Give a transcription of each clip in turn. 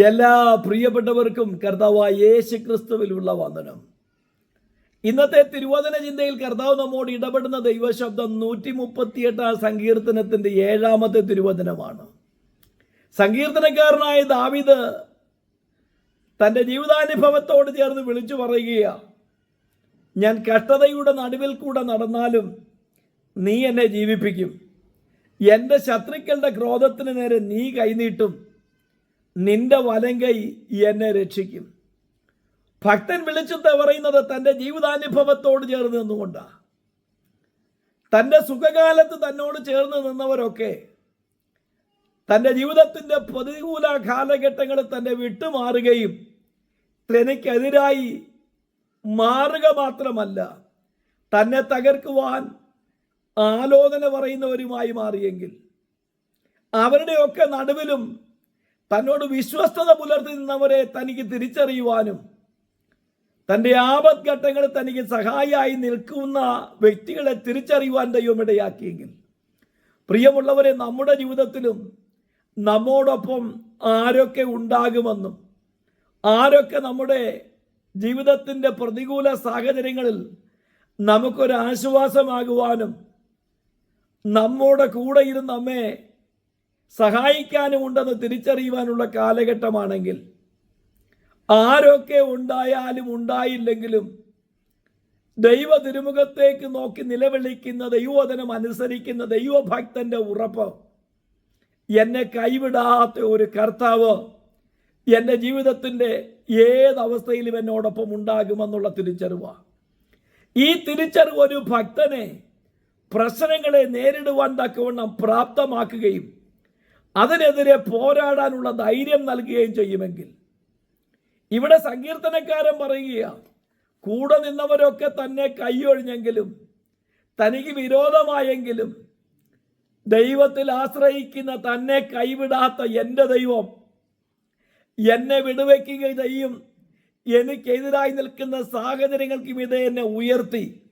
എല്ലാ പ്രിയപ്പെട്ടവർക്കും കർത്താവായ യേശു ക്രിസ്തുവിലുള്ള വന്ദനം. ഇന്നത്തെ തിരുവചന ചിന്തയിൽ കർത്താവ് നമ്മോട് ഇടപെടുന്ന ദൈവശബ്ദം നൂറ്റി മുപ്പത്തിയെട്ടാം സങ്കീർത്തനത്തിന്റെ ഏഴാമത്തെ തിരുവചനമാണ്. സങ്കീർത്തനക്കാരനായ ദാവിദ് തന്റെ ജീവിതാനുഭവത്തോട് ചേർന്ന് വിളിച്ചു പറയുകയാണ് ഞാൻ കഷ്ടതയുടെ നടുവിൽ കൂടെ നടന്നാലും നീ എന്നെ ജീവിപ്പിക്കും. എന്റെ ശത്രുക്കളുടെ ക്രോധത്തിന് നേരെ നീ കൈനീട്ടും. നിന്റെ വലങ്കൈ എന്നെ രക്ഷിക്കും. ഭക്തൻ വിളിച്ചത് പറയുന്നത് തന്റെ ജീവിതാനുഭവത്തോട് ചേർന്ന് നിന്നുകൊണ്ടാണ് തന്റെ സുഖകാലത്ത് തന്നോട് ചേർന്ന് നിന്നവരൊക്കെ തന്റെ ജീവിതത്തിന്റെ പ്രതികൂല കാലഘട്ടങ്ങളിൽ തന്നെ വിട്ടുമാറുകയും തനിക്കെതിരായി മാറുക മാത്രമല്ല തന്നെ തകർക്കുവാൻ ആലോചന പറയുന്നവരുമായി മാറിയെങ്കിൽ അവരുടെയൊക്കെ നടുവിലും തന്നോട് വിശ്വസ്തത പുലർത്തി നിന്നവരെ തനിക്ക് തിരിച്ചറിയുവാനും തന്റെ ആപത്ഘട്ടങ്ങളിൽ തനിക്ക് സഹായിയായി നിൽക്കുന്ന വ്യക്തികളെ തിരിച്ചറിയുവാൻ ദൈവം ഇടയാക്കിയെങ്കിൽ പ്രിയമുള്ളവരെ നമ്മുടെ ജീവിതത്തിലും നമ്മോടൊപ്പം ആരൊക്കെ ഉണ്ടാകുമെന്നും ആരൊക്കെ നമ്മുടെ ജീവിതത്തിന്റെ പ്രതികൂല സാഹചര്യങ്ങളിൽ നമുക്കൊരാശ്വാസമാകുവാനും നമ്മുടെ കൂടെ ഇരുന്ന് നമ്മെ സഹായിക്കാനും ഉണ്ടെന്ന് തിരിച്ചറിയുവാനുള്ള കാലഘട്ടമാണെങ്കിൽ ആരൊക്കെ ഉണ്ടായാലും ഉണ്ടായില്ലെങ്കിലും ദൈവ തിരുമുഖത്തേക്ക് നോക്കി നിലവിളിക്കുന്ന ദൈവോധനം അനുസരിക്കുന്ന ദൈവഭക്തന്റെ ഉറപ്പ് എന്നെ കൈവിടാത്ത ഒരു കർത്താവ് എന്റെ ജീവിതത്തിന്റെ ഏതവസ്ഥയിലും എന്നോടൊപ്പം ഉണ്ടാകുമെന്നുള്ള തിരിച്ചറിവ. ഈ തിരിച്ചറിവ് ഒരു ഭക്തനെ പ്രശ്നങ്ങളെ നേരിടുവാൻ തക്കവണ്ണം പ്രാപ്തമാക്കുകയും അതിനെതിരെ പോരാടാനുള്ള ധൈര്യം നൽകുകയും ചെയ്യുമെങ്കിൽ. ഇവിടെ സങ്കീർത്തനക്കാരൻ പറയുകയാണ് കൂടെ നിന്നവരൊക്കെ തന്നെ കൈയൊഴിഞ്ഞെങ്കിലും തനിക്ക് വിരോധമായെങ്കിലും ദൈവത്തിൽ ആശ്രയിക്കുന്ന തന്നെ കൈവിടാത്ത എന്റെ ദൈവം എന്നെ വിടുവയ്ക്കുക ചെയ്യും. എനിക്കെതിരായി നിൽക്കുന്ന സാഹചര്യങ്ങൾക്കും ഇത് എന്നെ ഉയർത്തി.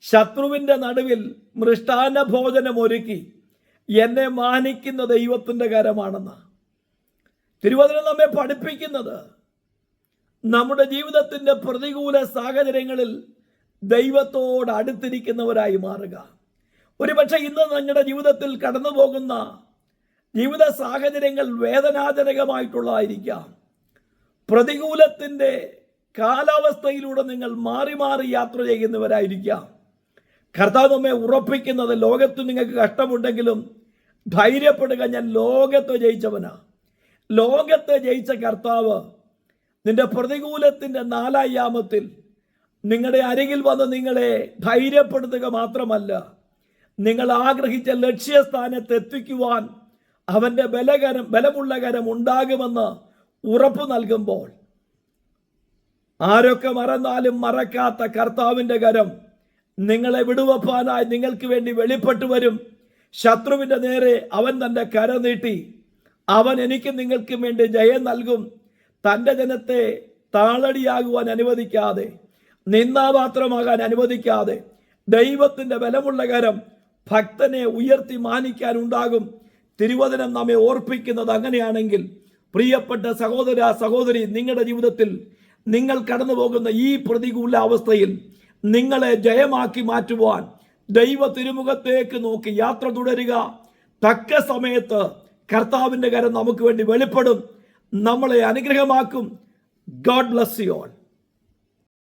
ശത്രുവിന്റെ നടുവിൽ മൃഷ്ടാന്ന ഭോജനം ഒരുക്കി. എന്നെ മാനിക്കുന്ന ദൈവത്തിന്റെ കരമാണെന്ന്. തിരുവചനം നമ്മെ പഠിപ്പിക്കുന്നത് നമ്മുടെ ജീവിതത്തിന്റെ പ്രതികൂല സാഹചര്യങ്ങളിൽ ദൈവത്തോട് അടുത്തിരിക്കുന്നവരായി മാറുക. ഒരുപക്ഷെ ഇന്ന് നിങ്ങളുടെ ജീവിതത്തിൽ കടന്നു പോകുന്ന ജീവിത സാഹചര്യങ്ങൾ വേദനാജനകമായിട്ടുള്ളതായിരിക്കാം. പ്രതികൂലത്തിന്റെ കാലാവസ്ഥയിലൂടെ നിങ്ങൾ മാറി മാറി യാത്ര ചെയ്യുന്നവരായിരിക്കാം. കർത്താവ് നമ്മെ ഉറപ്പിക്കുന്നത് ലോകത്ത് നിങ്ങൾക്ക് കഷ്ടമുണ്ടെങ്കിലും ധൈര്യപ്പെടുക ഞാൻ ലോകത്ത് ജയിച്ചവനാ. ലോകത്ത് ജയിച്ച കർത്താവ് നിന്റെ പ്രതികൂലത്തിന്റെ നാലായാമത്തിൽ നിങ്ങളുടെ അരികിൽ വന്ന് നിങ്ങളെ ധൈര്യപ്പെടുത്തുക മാത്രമല്ല നിങ്ങൾ ആഗ്രഹിച്ച ലക്ഷ്യസ്ഥാനത്ത് എത്തിക്കുവാൻ അവന്റെ ബലകരം ബലമുള്ള കരം ഉണ്ടാകുമെന്ന് ഉറപ്പ് നൽകുമ്പോൾ ആരൊക്കെ മറന്നാലും മറക്കാത്ത കർത്താവിന്റെ കരം നിങ്ങളെ വിടുവപ്പാനായി നിങ്ങൾക്ക് വേണ്ടി വെളിപ്പെട്ടു വരും. ശത്രുവിന്റെ നേരെ അവൻ തന്റെ കര നീട്ടി. അവൻ എനിക്ക് നിങ്ങൾക്കും വേണ്ടി ജയം നൽകും. തന്റെ ജനത്തെ താളടിയാകുവാൻ അനുവദിക്കാതെ നിന്നാപാത്രമാകാൻ അനുവദിക്കാതെ ദൈവത്തിന്റെ ബലമുള്ള കരം ഭക്തനെ ഉയർത്തി മാനിക്കാൻ ഉണ്ടാകും. തിരുവചനം നമ്മെ ഓർപ്പിക്കുന്നത് അങ്ങനെയാണെങ്കിൽ പ്രിയപ്പെട്ട സഹോദര സഹോദരി നിങ്ങളുടെ ജീവിതത്തിൽ നിങ്ങൾ കടന്നു പോകുന്ന ഈ പ്രതികൂല അവസ്ഥയിൽ നിങ്ങളെ ജയമാക്കി മാറ്റുവാൻ ദൈവ തിരുമുഖത്തേക്ക് നോക്കി യാത്ര തുടരുക. തക്ക സമയത്ത് കർത്താവിന്റെ കരം നമുക്ക് വേണ്ടി വെളിപ്പെടും. നമ്മളെ അനുഗ്രഹമാക്കും. God bless you all